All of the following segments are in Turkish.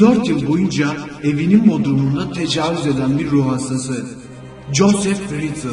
24 yıl boyunca evinin bodrumunda tecavüz eden bir ruh hastası. Joseph Fritzl.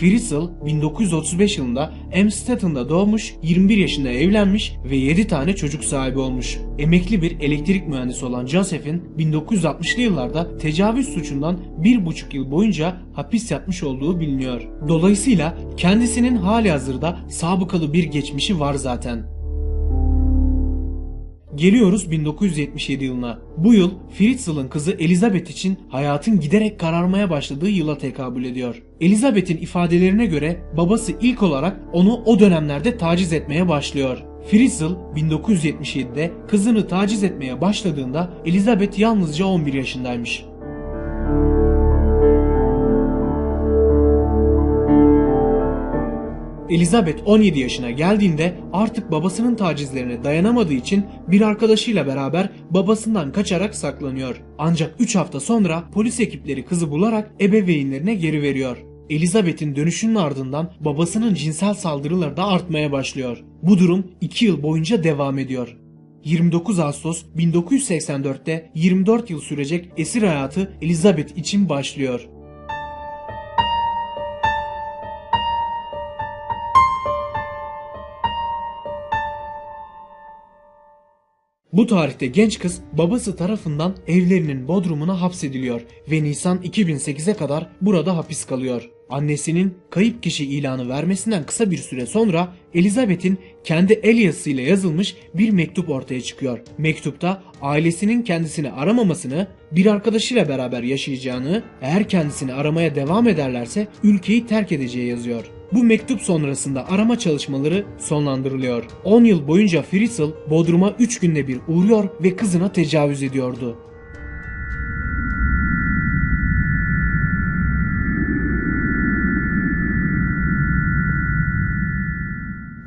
Fritzl 1935 yılında Amsterdam'da doğmuş, 21 yaşında evlenmiş ve 7 tane çocuk sahibi olmuş. Emekli bir elektrik mühendisi olan Joseph'in 1960'lı yıllarda tecavüz suçundan 1,5 yıl boyunca hapis yatmış olduğu biliniyor. Dolayısıyla kendisinin hali hazırda sabıkalı bir geçmişi var zaten. Geliyoruz 1977 yılına. Bu yıl Fritzl'ın kızı Elizabeth için hayatın giderek kararmaya başladığı yıla tekabül ediyor. Elizabeth'in ifadelerine göre babası ilk olarak onu o dönemlerde taciz etmeye başlıyor. Fritzl 1977'de kızını taciz etmeye başladığında Elizabeth yalnızca 11 yaşındaymış. Elizabeth 17 yaşına geldiğinde artık babasının tacizlerine dayanamadığı için bir arkadaşıyla beraber babasından kaçarak saklanıyor. Ancak 3 hafta sonra polis ekipleri kızı bularak ebeveynlerine geri veriyor. Elizabeth'in dönüşünün ardından babasının cinsel saldırıları da artmaya başlıyor. Bu durum 2 yıl boyunca devam ediyor. 29 Ağustos 1984'te 24 yıl sürecek esir hayatı Elizabeth için başlıyor. Bu tarihte genç kız babası tarafından evlerinin bodrumuna hapsediliyor ve Nisan 2008'e kadar burada hapis kalıyor. Annesinin kayıp kişi ilanı vermesinden kısa bir süre sonra Elizabeth'in kendi el yazısıyla yazılmış bir mektup ortaya çıkıyor. Mektupta ailesinin kendisini aramamasını, bir arkadaşıyla beraber yaşayacağını, eğer kendisini aramaya devam ederlerse ülkeyi terk edeceği yazıyor. Bu mektup sonrasında arama çalışmaları sonlandırılıyor. 10 yıl boyunca Fritzl Bodrum'a 3 günde bir uğruyor ve kızına tecavüz ediyordu.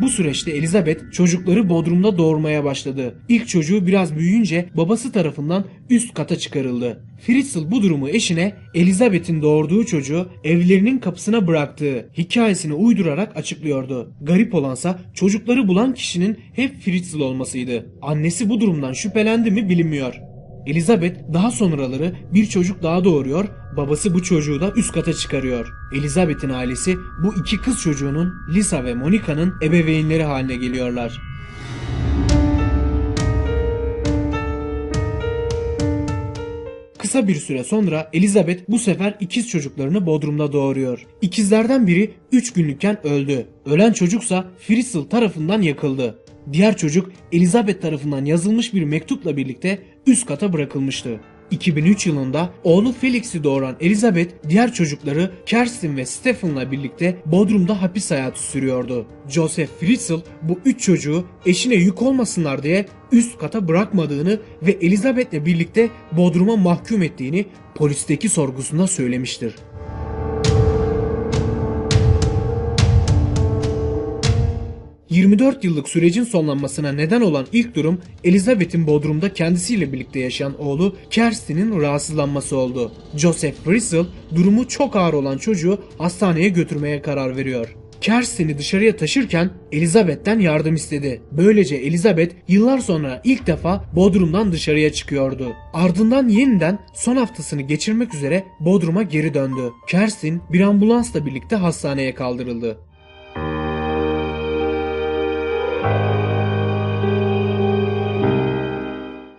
Bu süreçte Elizabeth çocukları Bodrum'da doğurmaya başladı. İlk çocuğu biraz büyüyünce babası tarafından üst kata çıkarıldı. Fritzl bu durumu eşine Elizabeth'in doğurduğu çocuğu evlerinin kapısına bıraktığı hikayesini uydurarak açıklıyordu. Garip olansa çocukları bulan kişinin hep Fritzl olmasıydı. Annesi bu durumdan şüphelendi mi bilinmiyor. Elizabeth daha sonraları bir çocuk daha doğuruyor, babası bu çocuğu da üst kata çıkarıyor. Elizabeth'in ailesi bu iki kız çocuğunun Lisa ve Monica'nın ebeveynleri haline geliyorlar. Kısa bir süre sonra Elizabeth bu sefer ikiz çocuklarını Bodrum'da doğuruyor. İkizlerden biri 3 günlükken öldü. Ölen çocuksa Fritzl tarafından yakıldı. Diğer çocuk Elizabeth tarafından yazılmış bir mektupla birlikte üst kata bırakılmıştı. 2003 yılında oğlu Felix'i doğuran Elizabeth diğer çocukları Kerstin ve Stephen'la birlikte Bodrum'da hapis hayatı sürüyordu. Joseph Fritzl bu üç çocuğu eşine yük olmasınlar diye üst kata bırakmadığını ve Elizabeth'le birlikte Bodrum'a mahkum ettiğini polisteki sorgusunda söylemiştir. 24 yıllık sürecin sonlanmasına neden olan ilk durum Elizabeth'in Bodrum'da kendisiyle birlikte yaşayan oğlu Kerstin'in rahatsızlanması oldu. Joseph Fritzl durumu çok ağır olan çocuğu hastaneye götürmeye karar veriyor. Kerstin'i dışarıya taşırken Elizabeth'ten yardım istedi. Böylece Elizabeth yıllar sonra ilk defa Bodrum'dan dışarıya çıkıyordu. Ardından yeniden son haftasını geçirmek üzere Bodrum'a geri döndü. Kerstin bir ambulansla birlikte hastaneye kaldırıldı.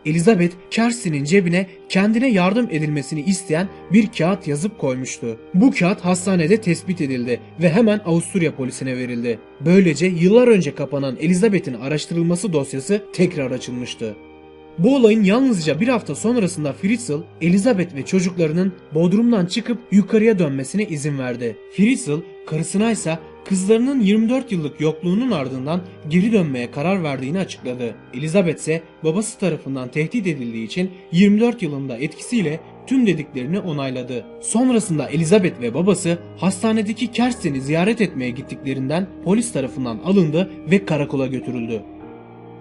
Elizabeth Kerstin'in cebine kendine yardım edilmesini isteyen bir kağıt yazıp koymuştu. Bu kağıt hastanede tespit edildi ve hemen Avusturya polisine verildi. Böylece yıllar önce kapanan Elizabeth'in araştırılması dosyası tekrar açılmıştı. Bu olayın yalnızca bir hafta sonrasında Fritzl, Elizabeth ve çocuklarının Bodrum'dan çıkıp yukarıya dönmesine izin verdi. Fritzl, karısına ise kızlarının 24 yıllık yokluğunun ardından geri dönmeye karar verdiğini açıkladı. Elizabeth ise babası tarafından tehdit edildiği için 24 yılında etkisiyle tüm dediklerini onayladı. Sonrasında Elizabeth ve babası hastanedeki Kerstin'i ziyaret etmeye gittiklerinden polis tarafından alındı ve karakola götürüldü.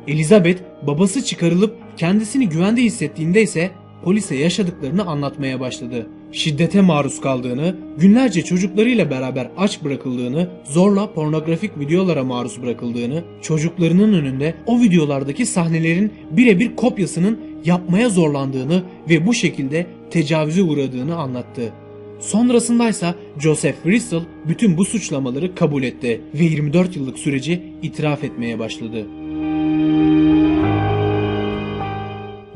Elizabeth babası çıkarılıp kendisini güvende hissettiğinde ise polise yaşadıklarını anlatmaya başladı. Şiddete maruz kaldığını, günlerce çocuklarıyla beraber aç bırakıldığını, zorla pornografik videolara maruz bırakıldığını, çocuklarının önünde o videolardaki sahnelerin birebir kopyasının yapmaya zorlandığını ve bu şekilde tecavüze uğradığını anlattı. Sonrasındaysa Joseph Rissel bütün bu suçlamaları kabul etti ve 24 yıllık süreci itiraf etmeye başladı.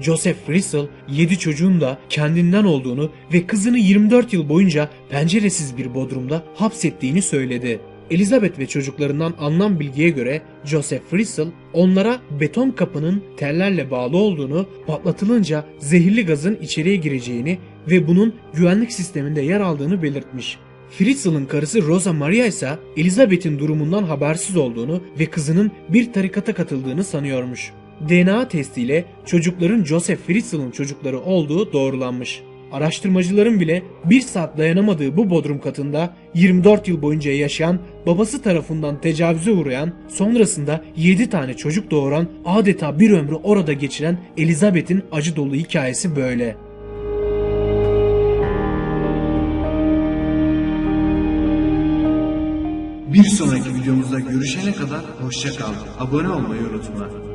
Joseph Rissel 7 çocuğun da kendinden olduğunu ve kızını 24 yıl boyunca penceresiz bir bodrumda hapsettiğini söyledi. Elizabeth ve çocuklarından alınan bilgiye göre Joseph Rissel onlara beton kapının tellerle bağlı olduğunu, patlatılınca zehirli gazın içeriye gireceğini ve bunun güvenlik sisteminde yer aldığını belirtmiş. Fritzl'ın karısı Rosa Maria ise Elizabeth'in durumundan habersiz olduğunu ve kızının bir tarikata katıldığını sanıyormuş. DNA testiyle çocukların Joseph Fritzl'ın çocukları olduğu doğrulanmış. Araştırmacıların bile bir saat dayanamadığı bu bodrum katında 24 yıl boyunca yaşayan, babası tarafından tecavüze uğrayan, sonrasında 7 tane çocuk doğuran, adeta bir ömrü orada geçiren Elizabeth'in acı dolu hikayesi böyle. Bir sonraki videomuzda görüşene kadar hoşça kal. Abone olmayı unutma.